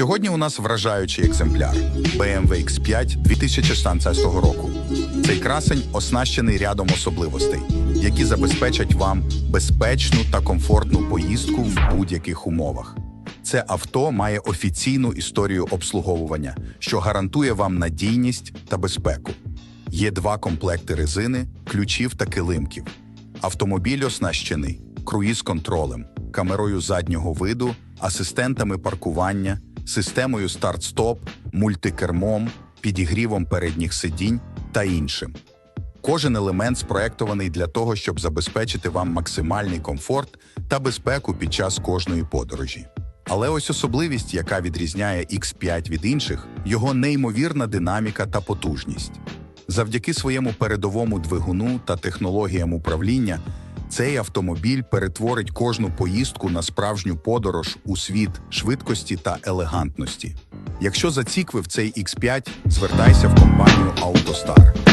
Сьогодні у нас вражаючий екземпляр BMW X5 2016 року. Цей красень оснащений рядом особливостей, які забезпечать вам безпечну та комфортну поїздку в будь-яких умовах. Це авто має офіційну історію обслуговування, що гарантує вам надійність та безпеку. Є два комплекти резини, ключів та килимків. Автомобіль оснащений круїз-контролем, камерою заднього виду, асистентами паркування, системою старт-стоп, мультикермом, підігрівом передніх сидінь та іншим. Кожен елемент спроектований для того, щоб забезпечити вам максимальний комфорт та безпеку під час кожної подорожі. Але ось особливість, яка відрізняє X5 від інших, його неймовірна динаміка та потужність. Завдяки своєму передовому двигуну та технологіям управління, цей автомобіль перетворить кожну поїздку на справжню подорож у світ швидкості та елегантності. Якщо заціквив цей X5, звертайся в компанію AutoStar.